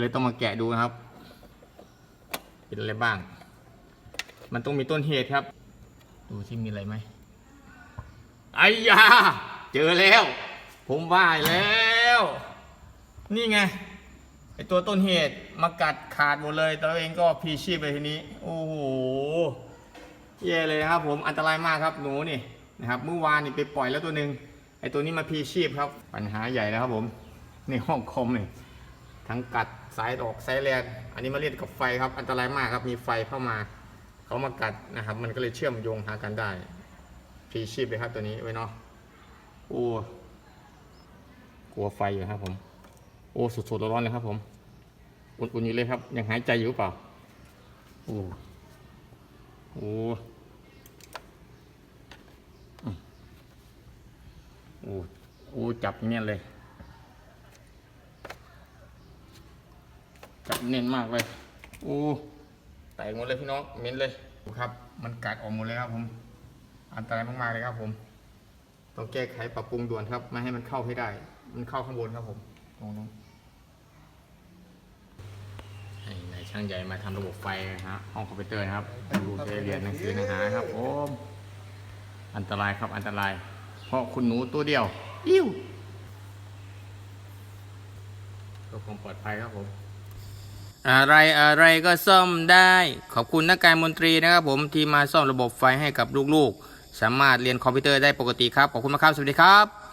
เลยต้องมาแกะดูนะครับ เป็นอะไรบ้าง มันต้องมีต้นเหตุครับ ดูที่มีอะไรไหมไอ้ยา เจอแล้ว ผมว่าแล้ว นี่ไงไอตัวต้นเหตุมากัดขาดหมดเลย ตัวเองก็พีชีพเลยทีนี้ โอ้โหแย่เลยนะครับ ผมอันตรายมากครับหนูนี่นะครับเมื่อวานนี่ไปปล่อยแล้วตัวหนึ่งไอตัวนี้มาพีชีพครับ ปัญหาใหญ่แล้วครับผม ในห้องคอมเนี่ย ทั้งกัดสายออกสายแลนอันนี้มาเล่นกับไฟครับอันตรายมากครับมีไฟเข้ามาเขามากัดนะครับ มันก็เลยเชื่อมโยงหากันได้พีชีพเลยครับตัวนี้ไว้เนาะโอ้กลัวไฟอยู่ครับผม โอ้สดๆร้อนๆเลยครับผมอุ่นๆอยู่เลยครับ ยังหายใจอยู่เปล่าโอ้โหอืมโอ้โอ้จับเนียนเลย จับเนียนมากเลยโอ้แตกหมดเลยพี่น้องเหม็นเลยดูครับ มันกัดออกหมดเลยครับผมอันตรายมากๆเลยครับผมต้องแก้ไขปรับปรุงด่วนครับไม่ให้มันเข้าให้ได้ มันเข้าข้างบนครับผมตรงนู้นให้นายช่างใหญ่มาทำระบบไฟนะฮะห้องคอมพิวเตอร์นะครับดูจะได้เรียนหนังสือหนังหาครับโอ้มอันตรายครับอันตราย เพราะคุณหนูตัวเดียว อิ่วก็คงปลอดภัยครับผม อะไรอะไรก็ซ่อมได้ ขอบคุณนักการมนตรีนะครับผมที่มาซ่อมระบบไฟให้กับลูกๆ สามารถเรียนคอมพิวเตอร์ได้ปกติครับ ขอบคุณมากครับ สวัสดีครับ